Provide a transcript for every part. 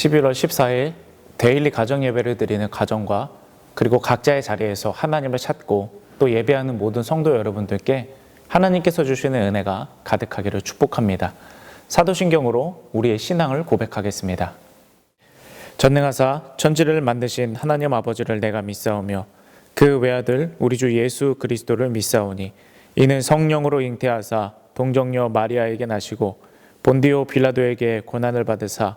11월 14일 데일리 가정 예배를 드리는 가정과 그리고 각자의 자리에서 하나님을 찾고 또 예배하는 모든 성도 여러분들께 하나님께서 주시는 은혜가 가득하기를 축복합니다. 사도신경으로 우리의 신앙을 고백하겠습니다. 전능하사 천지를 만드신 하나님 아버지를 내가 믿사오며 그 외아들 우리 주 예수 그리스도를 믿사오니 이는 성령으로 잉태하사 동정녀 마리아에게 나시고 본디오 빌라도에게 고난을 받으사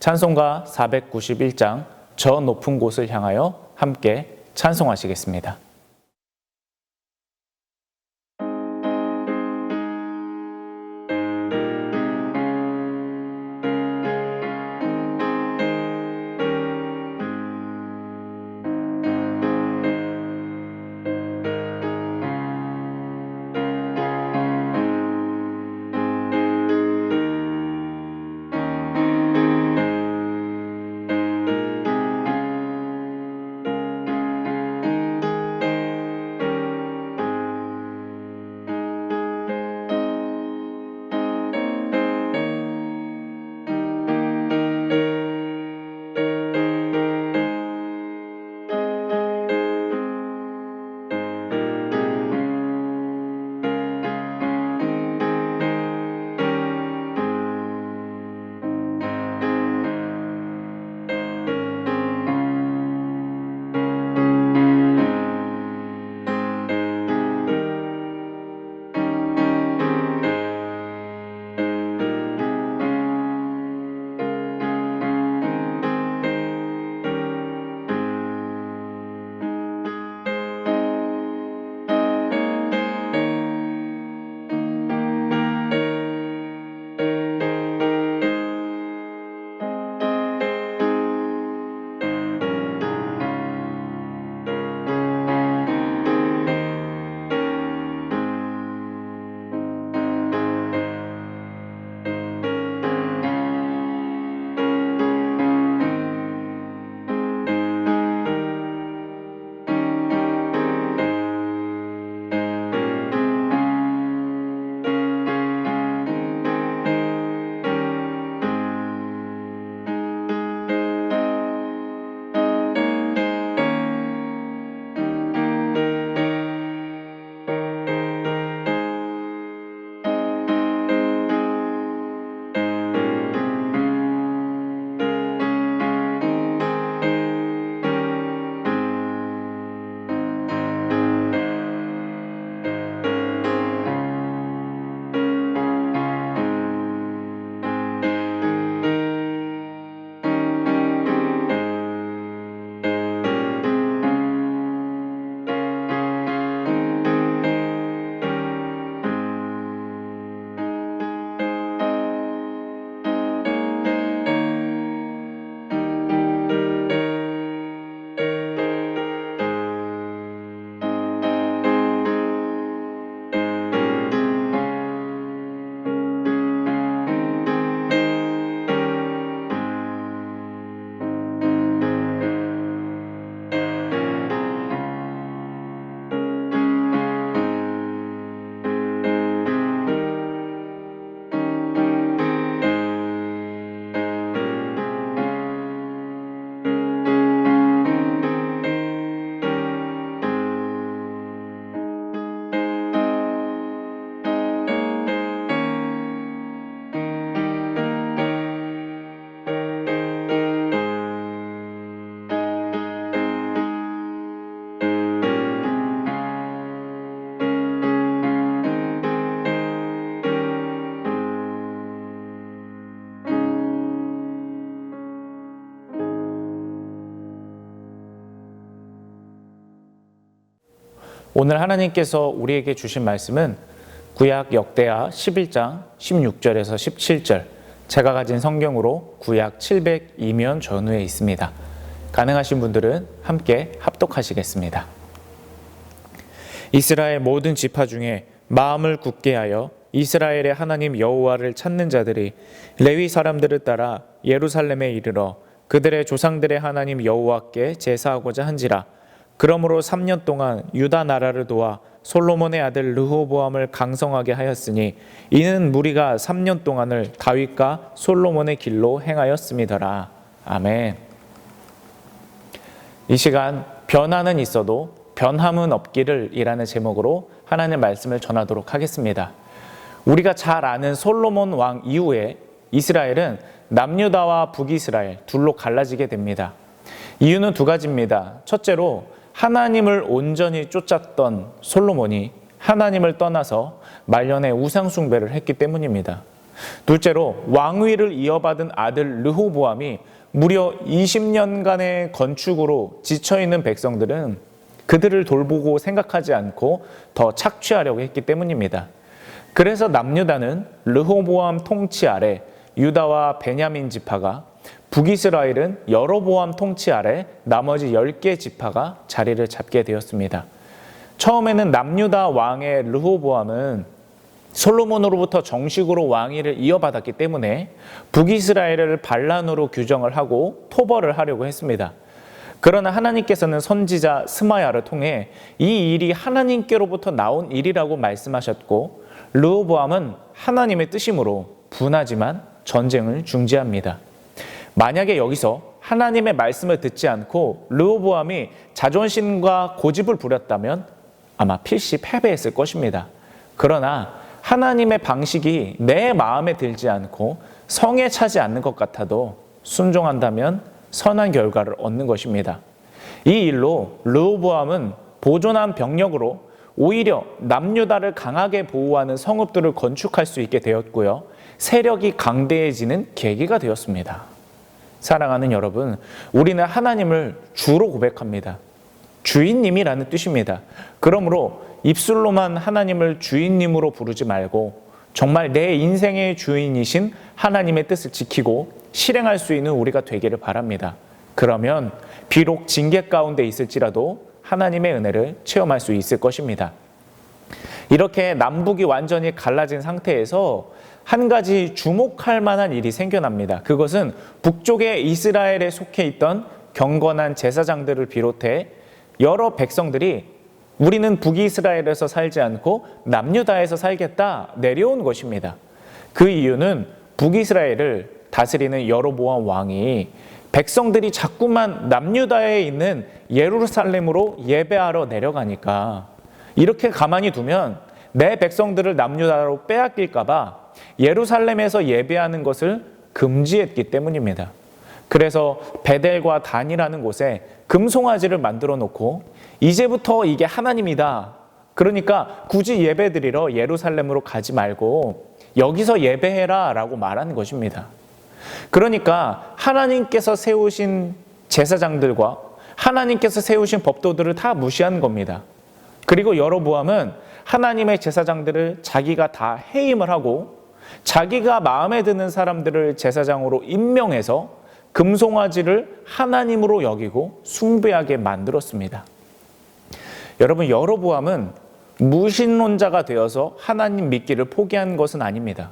찬송가 491장 저 높은 곳을 향하여 함께 찬송하시겠습니다. 오늘 하나님께서 우리에게 주신 말씀은 구약 역대하 11장 16절에서 17절 제가 가진 성경으로 구약 702면 전후에 있습니다. 가능하신 분들은 함께 합독하시겠습니다. 이스라엘 모든 지파 중에 마음을 굳게 하여 이스라엘의 하나님 여호와를 찾는 자들이 레위 사람들을 따라 예루살렘에 이르러 그들의 조상들의 하나님 여호와께 제사하고자 한지라 그러므로 3년 동안 유다 나라를 도와 솔로몬의 아들 르호보암을 강성하게 하였으니 이는 무리가 3년 동안을 다윗과 솔로몬의 길로 행하였음이더라. 아멘. 이 시간 변화는 있어도 변함은 없기를 이라는 제목으로 하나님의 말씀을 전하도록 하겠습니다. 우리가 잘 아는 솔로몬 왕 이후에 이스라엘은 남유다와 북이스라엘 둘로 갈라지게 됩니다. 이유는 두 가지입니다. 첫째로 하나님을 온전히 쫓았던 솔로몬이 하나님을 떠나서 말년에 우상숭배를 했기 때문입니다. 둘째로 왕위를 이어받은 아들 르호보암이 무려 20년간의 건축으로 지쳐있는 백성들은 그들을 돌보고 생각하지 않고 더 착취하려고 했기 때문입니다. 그래서 남유다는 르호보암 통치 아래 유다와 베냐민 지파가 북이스라엘은 여로보암 통치 아래 나머지 10개 지파가 자리를 잡게 되었습니다. 처음에는 남유다 왕의 르호보암은 솔로몬으로부터 정식으로 왕위를 이어받았기 때문에 북이스라엘을 반란으로 규정을 하고 토벌을 하려고 했습니다. 그러나 하나님께서는 선지자 스마야를 통해 이 일이 하나님께로부터 나온 일이라고 말씀하셨고 르호보암은 하나님의 뜻이므로 분하지만 전쟁을 중지합니다. 만약에 여기서 하나님의 말씀을 듣지 않고 르호보암이 자존심과 고집을 부렸다면 아마 필시 패배했을 것입니다. 그러나 하나님의 방식이 내 마음에 들지 않고 성에 차지 않는 것 같아도 순종한다면 선한 결과를 얻는 것입니다. 이 일로 르호보암은 보존한 병력으로 오히려 남유다를 강하게 보호하는 성읍들을 건축할 수 있게 되었고요. 세력이 강대해지는 계기가 되었습니다. 사랑하는 여러분, 우리는 하나님을 주로 고백합니다. 주인님이라는 뜻입니다. 그러므로 입술로만 하나님을 주인님으로 부르지 말고 정말 내 인생의 주인이신 하나님의 뜻을 지키고 실행할 수 있는 우리가 되기를 바랍니다. 그러면 비록 징계 가운데 있을지라도 하나님의 은혜를 체험할 수 있을 것입니다. 이렇게 남북이 완전히 갈라진 상태에서 한 가지 주목할 만한 일이 생겨납니다. 그것은 북쪽의 이스라엘에 속해 있던 경건한 제사장들을 비롯해 여러 백성들이 우리는 북이스라엘에서 살지 않고 남유다에서 살겠다 내려온 것입니다. 그 이유는 북이스라엘을 다스리는 여로보암 왕이 백성들이 자꾸만 남유다에 있는 예루살렘으로 예배하러 내려가니까 이렇게 가만히 두면 내 백성들을 남유다로 빼앗길까봐 예루살렘에서 예배하는 것을 금지했기 때문입니다. 그래서 베델과 단이라는 곳에 금송아지를 만들어 놓고 이제부터 이게 하나님이다. 그러니까 굳이 예배드리러 예루살렘으로 가지 말고 여기서 예배해라 라고 말하는 것입니다. 그러니까 하나님께서 세우신 제사장들과 하나님께서 세우신 법도들을 다 무시한 겁니다. 그리고 여로보암은 하나님의 제사장들을 자기가 다 해임을 하고 자기가 마음에 드는 사람들을 제사장으로 임명해서 금송아지를 하나님으로 여기고 숭배하게 만들었습니다. 여러분 여로보암은 무신론자가 되어서 하나님 믿기를 포기한 것은 아닙니다.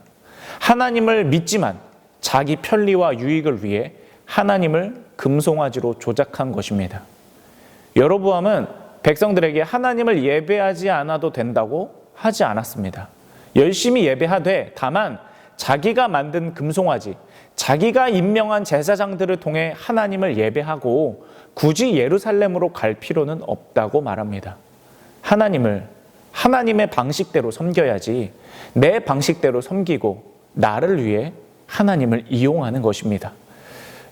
하나님을 믿지만 자기 편리와 유익을 위해 하나님을 금송아지로 조작한 것입니다. 여로보암은 백성들에게 하나님을 예배하지 않아도 된다고 하지 않았습니다. 열심히 예배하되 다만 자기가 만든 금송아지, 자기가 임명한 제사장들을 통해 하나님을 예배하고 굳이 예루살렘으로 갈 필요는 없다고 말합니다. 하나님을 하나님의 방식대로 섬겨야지 내 방식대로 섬기고 나를 위해 하나님을 이용하는 것입니다.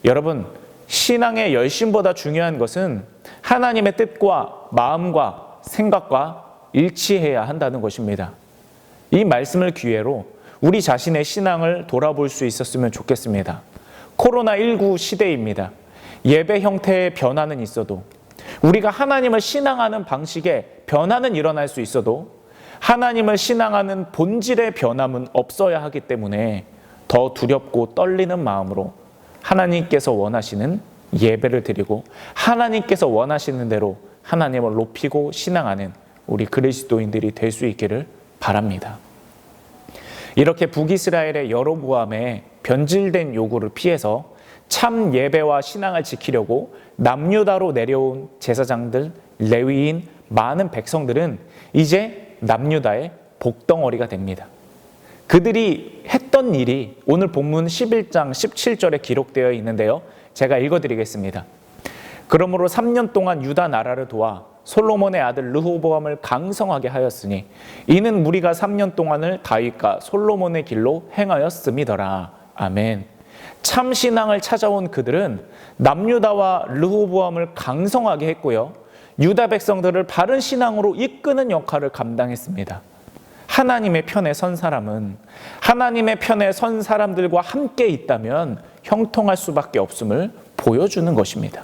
여러분, 신앙의 열심보다 중요한 것은 하나님의 뜻과 마음과 생각과 일치해야 한다는 것입니다. 이 말씀을 기회로 우리 자신의 신앙을 돌아볼 수 있었으면 좋겠습니다. 코로나19 시대입니다. 예배 형태의 변화는 있어도 우리가 하나님을 신앙하는 방식에 변화는 일어날 수 있어도 하나님을 신앙하는 본질의 변함은 없어야 하기 때문에 더 두렵고 떨리는 마음으로 하나님께서 원하시는 예배를 드리고 하나님께서 원하시는 대로 하나님을 높이고 신앙하는 우리 그리스도인들이 될 수 있기를 바랍니다. 이렇게 북이스라엘의 여로보암의 변질된 요구를 피해서 참 예배와 신앙을 지키려고 남유다로 내려온 제사장들, 레위인, 많은 백성들은 이제 남유다의 복덩어리가 됩니다. 그들이 했던 일이 오늘 본문 11장 17절에 기록되어 있는데요. 제가 읽어드리겠습니다. 그러므로 3년 동안 유다 나라를 도와 솔로몬의 아들 르호보암을 강성하게 하였으니 이는 무리가 3년 동안을 다윗과 솔로몬의 길로 행하였음이더라. 아멘. 참 신앙을 찾아온 그들은 남유다와 르호보암을 강성하게 했고요. 유다 백성들을 바른 신앙으로 이끄는 역할을 감당했습니다. 하나님의 편에 선 사람은 하나님의 편에 선 사람들과 함께 있다면 형통할 수밖에 없음을 보여주는 것입니다.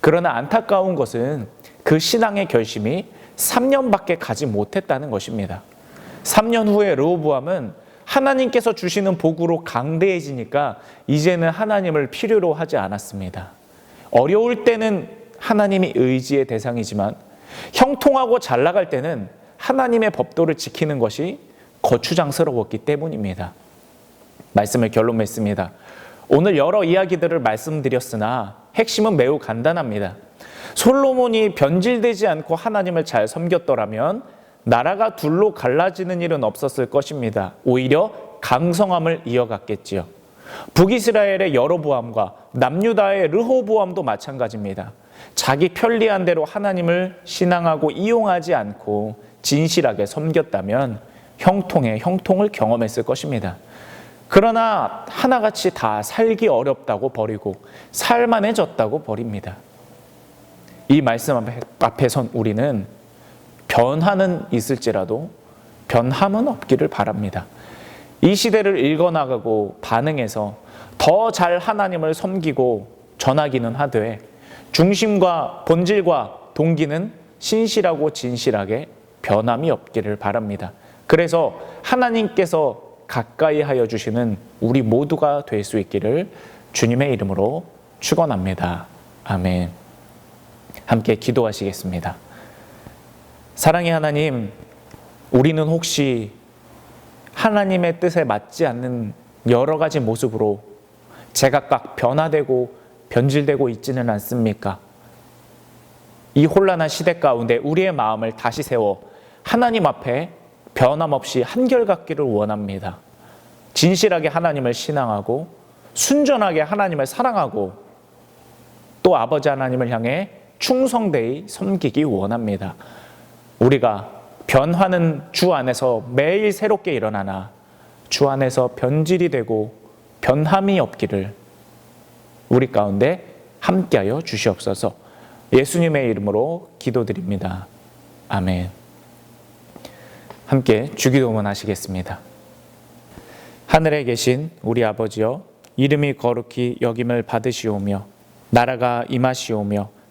그러나 안타까운 것은 그 신앙의 결심이 3년밖에 가지 못했다는 것입니다. 3년 후에 르호보암은 하나님께서 주시는 복으로 강대해지니까 이제는 하나님을 필요로 하지 않았습니다. 어려울 때는 하나님이 의지의 대상이지만 형통하고 잘 나갈 때는 하나님의 법도를 지키는 것이 거추장스러웠기 때문입니다. 말씀을 결론 맺습니다. 오늘 여러 이야기들을 말씀드렸으나 핵심은 매우 간단합니다. 솔로몬이 변질되지 않고 하나님을 잘 섬겼더라면 나라가 둘로 갈라지는 일은 없었을 것입니다. 오히려 강성함을 이어갔겠지요. 북이스라엘의 여로보암과 남유다의 르호보암도 마찬가지입니다. 자기 편리한 대로 하나님을 신앙하고 이용하지 않고 진실하게 섬겼다면 형통의 형통을 경험했을 것입니다. 그러나 하나같이 다 살기 어렵다고 버리고 살만해졌다고 버립니다. 이 말씀 앞에 선 우리는 변화는 있을지라도 변함은 없기를 바랍니다. 이 시대를 읽어나가고 반응해서 더 잘 하나님을 섬기고 전하기는 하되 중심과 본질과 동기는 신실하고 진실하게 변함이 없기를 바랍니다. 그래서 하나님께서 가까이 하여 주시는 우리 모두가 될 수 있기를 주님의 이름으로 축원합니다. 아멘. 함께 기도하시겠습니다. 사랑의 하나님, 우리는 혹시 하나님의 뜻에 맞지 않는 여러 가지 모습으로 제각각 변화되고 변질되고 있지는 않습니까? 이 혼란한 시대 가운데 우리의 마음을 다시 세워 하나님 앞에 변함없이 한결같기를 원합니다. 진실하게 하나님을 신앙하고 순전하게 하나님을 사랑하고 또 아버지 하나님을 향해 충성되이 섬기기 원합니다. 우리가 변화는 주 안에서 매일 새롭게 일어나나 주 안에서 변질이 되고 변함이 없기를 우리 가운데 함께하여 주시옵소서. 예수님의 이름으로 기도드립니다. 아멘. 함께 주기도문 하시겠습니다. 하늘에 계신 우리 아버지여 이름이 거룩히 여김을 받으시오며 나라가 임하시오며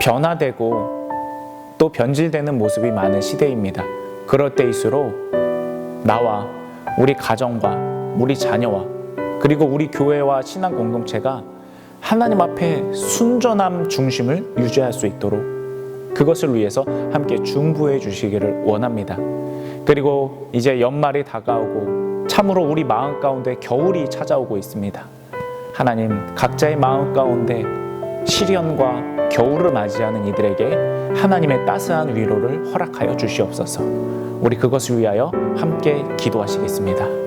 변화되고 또 변질되는 모습이 많은 시대입니다. 그럴 때일수록 나와 우리 가정과 우리 자녀와 그리고 우리 교회와 신앙 공동체가 하나님 앞에 순전함 중심을 유지할 수 있도록 그것을 위해서 함께 중부해 주시기를 원합니다. 그리고 이제 연말이 다가오고 참으로 우리 마음 가운데 겨울이 찾아오고 있습니다. 하나님 각자의 마음 가운데 시련과 겨울을 맞이하는 이들에게 하나님의 따스한 위로를 허락하여 주시옵소서. 우리 그것을 위하여 함께 기도하시겠습니다.